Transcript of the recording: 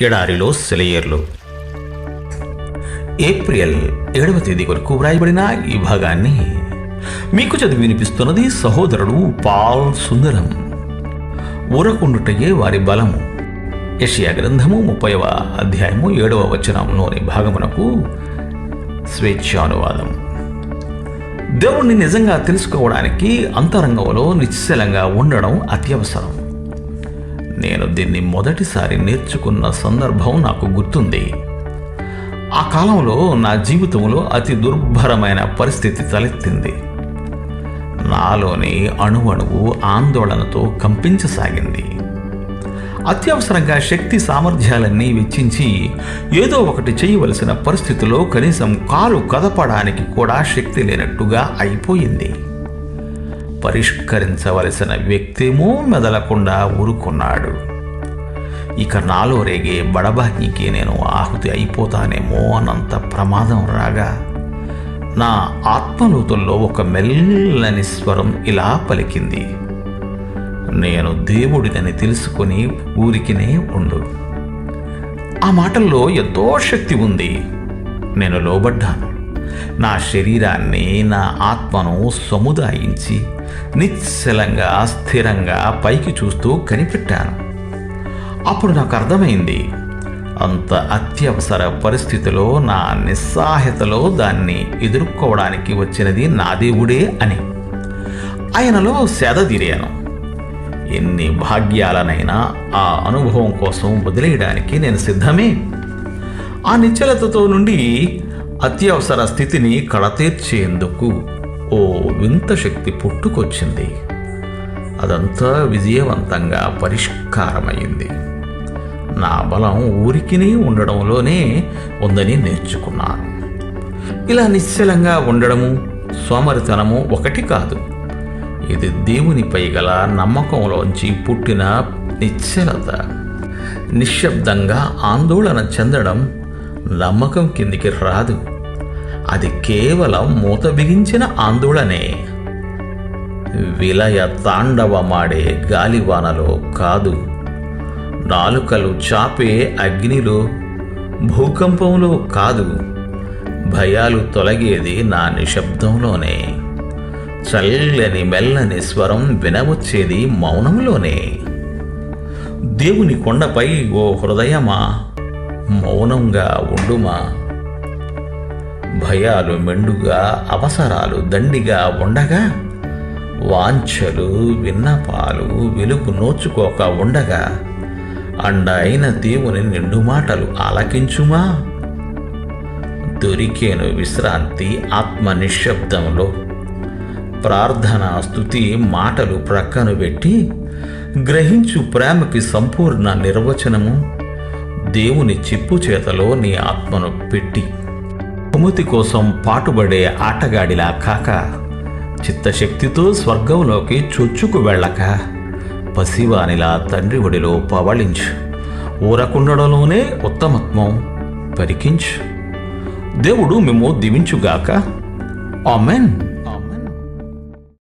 ఎడారిలో సెలయేర్లు. ఏప్రిల్ ఏడవ తేదీ వరకు వ్రాయబడిన ఈ భాగాన్ని మీకు చదివి వినిపిస్తున్నది సహోదరుడు పాల్ సుందరం. ఊరకుండుటయే వారి బలము యషియా గ్రంథము ముప్పైవ అధ్యాయము ఏడవ వచనంలోని భాగమునకు స్వేచ్ఛానువాదం. దేవుణ్ణి నిజంగా తెలుసుకోవడానికి అంతరంగంలో నిశ్చలంగా ఉండడం అత్యవసరం. నేను దీన్ని మొదటిసారి నేర్చుకున్న సందర్భం నాకు గుర్తుంది. ఆ కాలంలో నా జీవితంలో అతి దుర్భరమైన పరిస్థితి తలెత్తింది. నాలోని అణువణువు ఆందోళనతో కంపించసాగింది. అత్యవసరంగా శక్తి సామర్థ్యాలన్నీ వెచ్చించి ఏదో ఒకటి చేయవలసిన పరిస్థితిలో కనీసం కాలు కదపడానికి కూడా శక్తి లేనట్టుగా అయిపోయింది. పరిష్కరించవలసిన వ్యక్తేమో మెదలకుండా ఊరుకున్నాడు. ఇక నాలో రేగే బడబాగ్నికి నేను ఆహుతి అయిపోతానేమో అన్నంత ప్రమాదం రాగా నా ఆత్మలోతుల్లో ఒక మెల్లని స్వరం ఇలా పలికింది. నేను దేవుడినని తెలుసుకొని ఊరికినే ఉండు. ఆ మాటల్లో ఎంతో శక్తి ఉంది. నేను లోబడ్డాను. నా శరీరాన్ని నా ఆత్మను సముదాయించి నిశ్చలంగా స్థిరంగా పైకి చూస్తూ కనిపెట్టాను. అప్పుడు నాకు అర్థమైంది అంత అత్యవసర పరిస్థితిలో నా నిస్సాహ్యతలో దాన్ని ఎదుర్కోవడానికి వచ్చినది నా దేవుడే అని. ఆయనలో సేదతీరాను ఎన్ని భాగ్యాలనైనా ఆ అనుభవం కోసం వదిలేయడానికి నేను సిద్ధమే. ఆ నిశ్చలతతో నుండి అత్యవసర స్థితిని కడతీర్చేందుకు ఓ వింత శక్తి పుట్టుకొచ్చింది. అదంతా విజయవంతంగా పరిష్కారమైంది నా బలం ఊరికినే ఉండడంలోనే ఉందని నేర్చుకున్నాను ఇలా నిశ్చలంగా ఉండడము సోమరితనము ఒకటి కాదు. ఇది దేవునిపై గల నమ్మకంలోంచి పుట్టిన నిశ్చలత. నిశ్శబ్దంగా ఆందోళన చెందడం నమ్మకం కిందికి రాదు. అది కేవలం మూత బిగించిన ఆందోళనే. విలయ తాండవమాడే గాలివానలో కాదు. నాలుకలు చాపే అగ్నిలో భూకంపంలో కాదు. భయాలు తొలగేది నా నిశ్శబ్దంలోనే. చల్లని మెల్లని స్వరం వినవచ్చేది మౌనంలోనే. దేవుని కొండపై ఓ హృదయమా? మౌనంగా ఉండుమా? భయాలు మెండుగా అవసరాలు దండిగా ఉండగా వాంఛలు విన్నపాలు వెలుగు నోచుకోక ఉండగా అండైన దేవుని నిండు మాటలు ఆలకించుమా? దొరికేను విశ్రాంతి ఆత్మ నిశ్శబ్దంలో ప్రార్థన స్థుతి మాటలు ప్రక్కను పెట్టి గ్రహించు ప్రేమకి సంపూర్ణ నిర్వచనము. దేవుని చిప్పు చేతలో నీ ఆత్మను పెట్టి. బహుమతి కోసం పాటుపడే ఆటగాడిలా కాక చిత్తశక్తితో స్వర్గంలోకి చొచ్చుకు వెళ్ళక పసివానిలా తండ్రి ఒడిలో పవళించు ఊరకుండడంలోనే ఉత్తమత్వం పరికించు. దేవుడు మేము దివించుగాక. ఆమెన్.